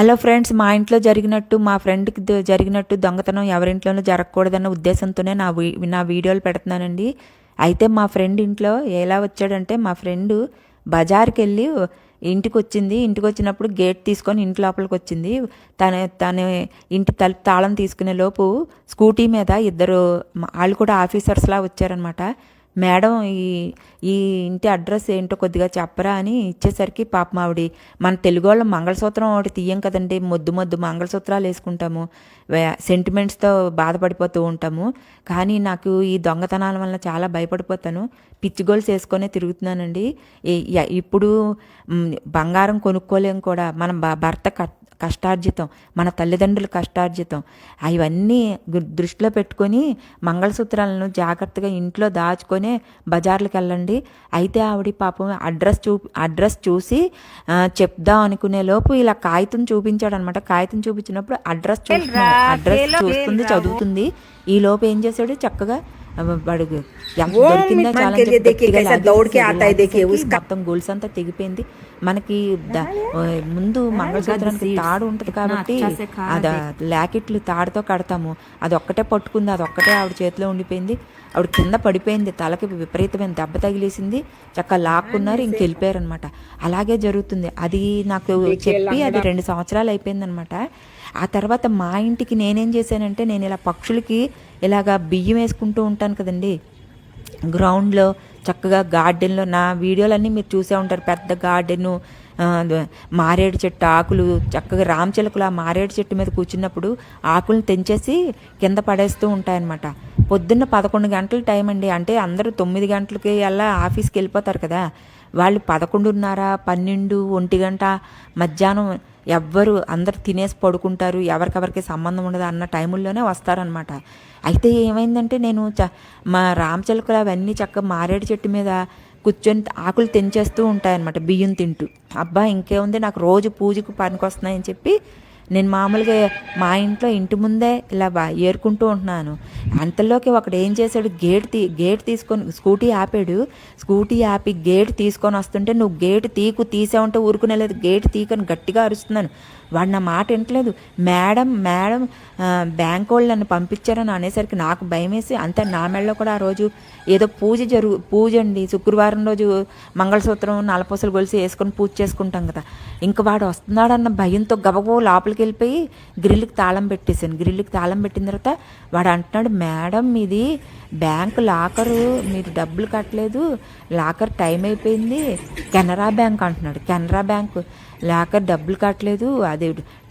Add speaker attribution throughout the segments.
Speaker 1: Hello friends మా ఇంట్లో జరిగినట్టు మా ఫ్రెండ్కి జరిగినట్టు దొంగతనం ఎవరింట్లోనూ జరగకూడదన్న ఉద్దేశంతోనే నా వీ నా వీడియోలు పెడుతున్నానండి. అయితే మా ఫ్రెండ్ ఇంట్లో ఎలా వచ్చాడంటే మా ఫ్రెండ్ బజార్కి వెళ్ళి ఇంటికి వచ్చింది ఇంటికి వచ్చినప్పుడు గేట్ తీసుకొని ఇంటి లోపలికి వచ్చింది తన తన ఇంటి తలుపు తాళం తీసుకునే లోపు స్కూటీ మీద ఇద్దరు వాళ్ళు కూడా ఆఫీసర్స్లా వచ్చారనమాట మేడం ఈ ఈ ఇంటి అడ్రస్ ఏంటో కొద్దిగా చెప్పరా అని ఇచ్చేసరికి పాప మన తెలుగు వాళ్ళం మంగళసూత్రం ఒకటి తీయం కదండి మొద్దు మొద్దు మంగళసూత్రాలు వేసుకుంటాము. సెంటిమెంట్స్తో బాధపడిపోతూ ఉంటాము. కానీ నాకు ఈ దొంగతనాల వల్ల చాలా భయపడిపోతాను. పిచ్చి గోల్స్ వేసుకొనే తిరుగుతున్నానండి. ఇప్పుడు బంగారం కొనుక్కోలేం కూడా మనం భ- భర్త కట్ కష్టార్జితం మన తల్లిదండ్రుల కష్టార్జితం. అవన్నీ దృష్టిలో పెట్టుకొని మంగళసూత్రాలను జాగ్రత్తగా ఇంట్లో దాచుకొని బజార్లకు వెళ్ళండి అయితే ఆవిడ పాపం అడ్రస్ చూ అడ్రస్ చూసి చెప్దాం అనుకునే లోపు ఇలా కాగితం చూపించాడు అనమాట కాగితం చూపించినప్పుడు అడ్రస్ చూస్తున్నా అడ్రస్ చూస్తుంది చదువుతుంది. ఈ లోపు ఏం చేశాడు? చక్కగా వాడు దొరికిందా చాలా మొత్తం గొలుసు అంతా తెగిపోయింది. మనకి ముందు మంగళసూత్రానికి తాడు ఉంటది కాబట్టి అది లాకెట్లు తాడుతో కడతాము. అది ఒక్కటే పట్టుకుంది అది ఒక్కటే ఆవిడ చేతిలో ఉండిపోయింది. ఆవిడ కింద పడిపోయింది తలకి విపరీతమైన దెబ్బ తగిలేసింది. చక్కగా లాక్కున్నారు ఇంకెళ్ళిపోయారనమాట అలాగే జరుగుతుంది. అది నాకు చెప్పి అది రెండు సంవత్సరాలు అయిపోయిందనమాట. ఆ తర్వాత మా ఇంటికి నేనేం చేశానంటే నేను ఇలా పక్షులకి ఇలాగా బియ్యం వేసుకుంటూ ఉంటాను కదండి. గ్రౌండ్లో చక్కగా గార్డెన్లో నా వీడియోలన్నీ మీరు చూసే ఉంటారు. పెద్ద గార్డెను మారేడు చెట్టు ఆకులు చక్కగా రామచిలకలు ఆ మారేడు చెట్టు మీద కూర్చున్నప్పుడు ఆకులను తెంచేసి కింద పడేస్తూ ఉంటాయన్నమాట. పొద్దున్న పదకొండు గంటల టైం అండి. అంటే అందరూ తొమ్మిది గంటలకి అలా ఆఫీస్కి వెళ్ళిపోతారు కదా. వాళ్ళు పదకొండున్నర పన్నెండు ఒంటి గంట మధ్యాహ్నం ఎవ్వరు అందరు తినేసి పడుకుంటారు ఎవరికెవరికి సంబంధం ఉండదు అన్న టైముల్లోనే వస్తారనమాట అయితే ఏమైందంటే నేను చ మా రామచిలకలు అవన్నీ చక్కగా మారేడు చెట్టు మీద కూర్చొని ఆకులు తెంచేస్తూ ఉంటాయన్నమాట బియ్యం తింటూ. అబ్బా ఇంకేముంది? నాకు రోజు పూజకు పనికొస్తున్నాయని చెప్పి నేను మామూలుగా మా ఇంట్లో ఇంటి ముందే ఇలా బా ఏరుకుంటూ ఉంటున్నాను. అంతలోకి ఒకడు ఏం చేశాడు? గేట్ తీ గేట్ తీసుకొని స్కూటీ ఆపాడు. స్కూటీ ఆపి గేట్ తీసుకొని వస్తుంటే నువ్వు గేట్ తీకు తీసావంటే ఊరుకునే లేదు గేట్ తీకని గట్టిగా అరుస్తున్నాను. వాడు నా మాట వింటలేదు మేడం మేడం బ్యాంక్ వాళ్ళు నన్ను పంపించారని అనేసరికి నాకు భయం వేసి నా మెడలో కూడా ఆ రోజు ఏదో పూజ జరుగు పూజ అండి. శుక్రవారం రోజు మంగళసూత్రం నలపూసలు గొలిసి వేసుకొని పూజ చేసుకుంటాం కదా. ఇంక వాడు వస్తున్నాడన్న భయంతో గబగబో లోపలికి వెళ్ళిపోయి గ్రిల్కి తాళం పెట్టేశాను. గ్రిల్కి తాళం పెట్టిన తర్వాత వాడు అంటున్నాడు మేడం మీది బ్యాంక్ లాకరు మీరు డబ్బులు కట్టలేదు. లాకర్ టైం అయిపోయింది. కెనరా బ్యాంక్ అంటున్నాడు. కెనరా బ్యాంక్ లాకర్ డబ్బులు కట్టలేదు. అది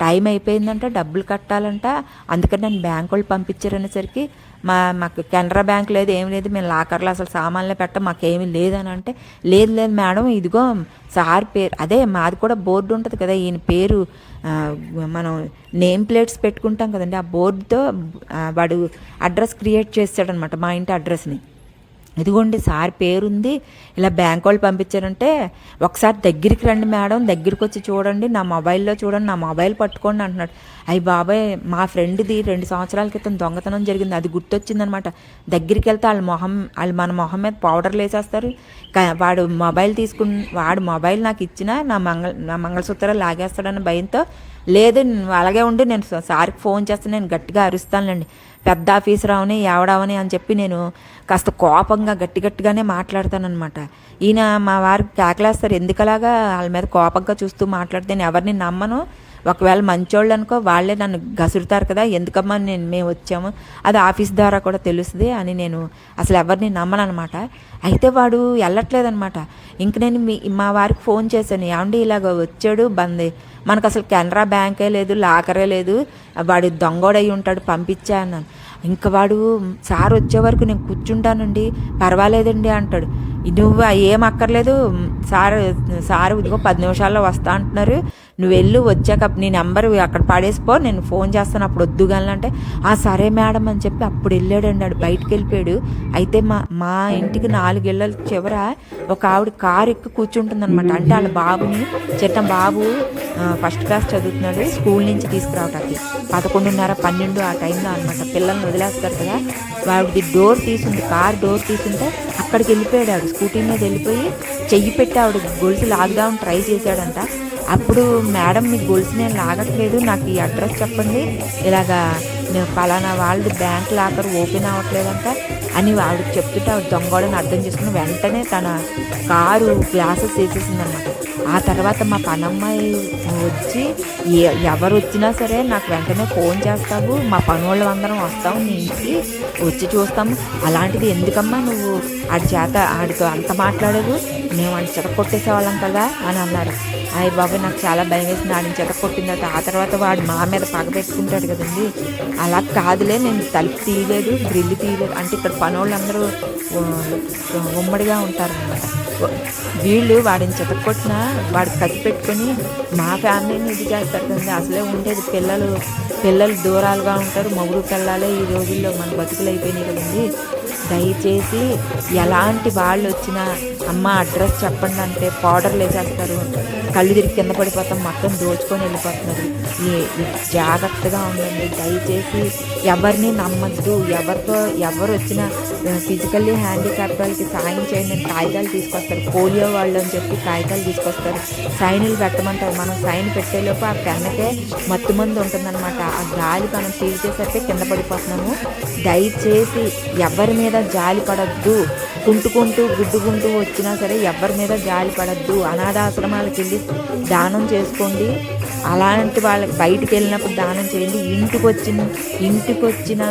Speaker 1: టైం అయిపోయిందంట డబ్బులు కట్టాలంట. అందుకని నన్ను బ్యాంకు వాళ్ళు పంపించారనేసరికి మా మాకు కెనరా బ్యాంక్ లేదు ఏం లేదు. మేము లాకర్లో అసలు సామాన్లే పెట్ట మాకేమీ లేదని అంటే లేదు లేదు మేడం ఇదిగో సార్ పేరు అదే మాది కూడా బోర్డు ఉంటుంది కదా ఈయన పేరు మనం నేమ్ ప్లేట్స్ పెట్టుకుంటాం కదండి ఆ బోర్డుతో వాడు అడ్రస్ క్రియేట్ చేస్తాడనమాట మా ఇంటి అడ్రస్ని. ఇదిగోండి సార్ పేరుంది. ఇలా బ్యాంక్ వాళ్ళు పంపించారంటే ఒకసారి దగ్గరికి రండి మేడం దగ్గరికి వచ్చి చూడండి నా మొబైల్లో చూడండి నా మొబైల్ పట్టుకోండి అంటున్నాడు. అయ్యి బాబాయ్ మా ఫ్రెండ్ది రెండు సంవత్సరాల క్రితం దొంగతనం జరిగింది అది గుర్తొచ్చిందనమాట. దగ్గరికి వెళ్తే వాళ్ళ మొహం వాళ్ళు మన మొహం మీద పౌడర్లు వేసేస్తారు వాడు మొబైల్ తీసుకుని వాడు మొబైల్ నాకు ఇచ్చినా నా మంగళ నా మంగళసూత్రాలు లాగేస్తాడన్న భయంతో లేదు అలాగే ఉండి నేను సార్కి ఫోన్ చేస్తే నేను గట్టిగా అరుస్తానులేండి. పెద్ద ఆఫీసర్ అవని ఎవడవని అని చెప్పి నేను కాస్త కోపంగా గట్టి గట్టిగానే మాట్లాడతానమాట ఈయన మా వారికి కేకలేస్తారు. ఎందుకలాగా వాళ్ళ మీద కోపంగా చూస్తూ మాట్లాడితే నేను ఎవరిని నమ్మను? ఒకవేళ మంచోళ్ళు అనుకో వాళ్ళే నన్ను గసురుతారు కదా ఎందుకమ్మా నేను మేము వచ్చాము. అది ఆఫీస్ ద్వారా కూడా తెలుస్తుంది అని నేను అసలు ఎవరిని నమ్మను అనమాట అయితే వాడు వెళ్ళట్లేదనమాట ఇంక నేను మీ మా వారికి ఫోన్ చేశాను ఏమండి ఇలాగ వచ్చాడు బంద్ మనకు అసలు కెనరా బ్యాంకే లేదు లాకరే లేదు. వాడు దొంగోడై ఉంటాడు పంపించా అన్నాను. ఇంకా వాడు సార్ వచ్చే వరకు నేను కూర్చుంటానండి పర్వాలేదండి అంటాడు. నువ్వు ఏం అక్కర్లేదు సార్ సార్ ఇదిగో పది నిమిషాల్లో వస్తా అంటున్నారు. నువ్వు వెళ్ళు వచ్చాక నీ నెంబర్ అక్కడ పడేసిపో నేను ఫోన్ చేస్తాను అప్పుడు వద్దు అంటే ఆ సరే మేడం అని చెప్పి అప్పుడు వెళ్ళాడు అన్నాడు బయటకు వెళ్ళిపోయాడు. అయితే మా మా ఇంటికి నాలుగేళ్ళ చివర ఒక ఆవిడ కారు ఎక్కి కూర్చుంటుంది అనమాట అంటే వాళ్ళ బాబుని చిన్న బాబు ఫస్ట్ క్లాస్ చదువుతున్నాడు స్కూల్ నుంచి తీసుకురావటానికి. పదకొండున్నర పన్నెండు ఆ టైంలో అనమాట పిల్లల్ని వదిలేస్తారు కదా. వాడిది డోర్ తీసుంది కార్ డోర్ తీసుంటే అక్కడికి వెళ్ళిపోయాడు ఆవిడ. స్కూటీ మీద వెళ్ళిపోయి చెయ్యి పెట్టి ఆవిడ గొలుసు లాక్డౌన్ ట్రై చేశాడంట. అప్పుడు మేడం మీ గొలుసు నేను లాగట్లేదు నాకు ఈ అడ్రస్ చెప్పండి. ఇలాగా నేను పలానా వాళ్ళది బ్యాంక్ లాకర్ ఓపెన్ అవ్వట్లేదంట అని ఆవిడకి చెప్తుంటే ఆవిడ దొంగోడని అర్థం చేసుకుని వెంటనే తన కారు గ్లాసెస్ వేసేసింది అనమాట ఆ తర్వాత మా పనమ్మాయి వచ్చి ఎవరు వచ్చినా సరే నాకు వెంటనే ఫోన్ చేస్తావు మా పనోళ్ళు అందరం వస్తాం నీ ఇంటికి వచ్చి చూస్తాము అలాంటిది ఎందుకమ్మా నువ్వు ఆడి చేత ఆడితో అంత మాట్లాడదు. మేము ఆడి చెత కొట్టేసేవాళ్ళం కదా అని అన్నారు. అయ్యి బాబాయ్ నాకు చాలా భయం వేసింది. ఆడిని చెత కొట్టిన తర్వాత ఆ తర్వాత వాడు మా మీద పగ పెట్టుకుంటాడు కదండి. అలా కాదులే నేను తలుపు తీయలేదు గ్రిల్ తీయలేదు. అంటే ఇక్కడ పనోళ్ళందరూ ఆ, ఉమ్మడిగా ఉంటారనమాట వీళ్ళు వాడిని చెతకొట్టిన వాడు కత్తి పెట్టుకొని మా ఫ్యామిలీని ఇది చేస్తారు కదండి. అసలే ఉండేది పిల్లలు పిల్లలు దూరాలుగా ఉంటారు. మొగుడు పిల్లలే ఈ రోజుల్లో మన బతుకులు అయిపోయినాయి కదండి. దయచేసి ఎలాంటి వాళ్ళు వచ్చినా అమ్మ అడ్రస్ చెప్పండి అంటే పౌడర్లు వేసేస్తారు కళ్ళు తిరిగి కింద పడిపోతాం మొత్తం దోచుకొని వెళ్ళిపోతున్నారు. ఈ- జాగ్రత్తగా ఉండండి. దయచేసి ఎవరిని నమ్మద్దు. ఎవరితో ఎవరు వచ్చినా ఫిజికల్లీ హ్యాండిక్యాప్ వాళ్ళకి సాయం చేయండి. అని కాగితాలు తీసుకొస్తారు. పోలియో వాళ్ళు అని చెప్పి కాగితాలు తీసుకొస్తారు. సైన్లు పెట్టమంటారు. మనం సైన్ పెట్టేలోపు ఆ పెన్నకే మత్తు మంది ఉంటుందన్నమాట. ఆ గాలి మనం పీల్చేసరికి కింద పడిపోతున్నాము. దయచేసి ఎవరి మీద జాలి పడద్దు. కుంటుకుంటూ గుడ్డుకుంటూ వచ్చినా సరే ఎవరి మీద జాలి పడద్దు. అనాథాశ్రమాలకు వెళ్ళి దానం చేసుకోండి. అలాంటి వాళ్ళకి బయటికి వెళ్ళినప్పుడు దానం చేయండి. ఇంటికి వచ్చిన ఇంటికి వచ్చిన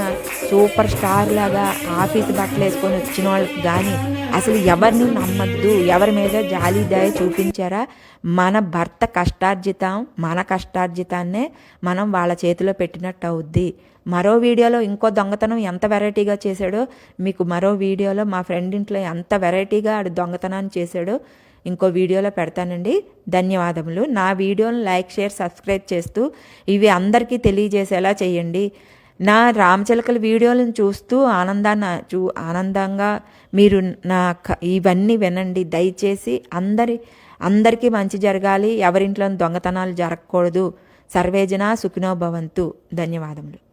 Speaker 1: సూపర్ స్టార్ లాగా ఆఫీస్ బట్టలు వేసుకొని వచ్చిన వాళ్ళకి కానీ అసలు ఎవరిని నమ్మద్దు. ఎవరి మీద జాలి దయ చూపించారా? మన భర్త కష్టార్జితం మన కష్టార్జితాన్నే మనం వాళ్ళ చేతిలో పెట్టినట్టు అవుద్ది. మరో వీడియోలో ఇంకో దొంగతనం ఎంత వెరైటీగా చేశాడో మీకు మరో వీడియోలో మా ఫ్రెండ్ ఇంట్లో ఎంత వెరైటీగా ఆడు దొంగతనాన్ని చేశాడో ఇంకో వీడియోలో పెడతానండి. ధన్యవాదములు. నా వీడియోను లైక్ షేర్ సబ్స్క్రైబ్ చేస్తూ ఇవి అందరికీ తెలియజేసేలా చేయండి. నా రామచిలకల వీడియోలను చూస్తూ ఆనందాన్ని చూ ఆనందంగా మీరు నా క- ఇవన్నీ వినండి. దయచేసి అందరి అందరికీ మంచి జరగాలి. ఎవరింట్లో దొంగతనాలు జరగకూడదు. సర్వేజన సుఖినో భవంతు. ధన్యవాదములు.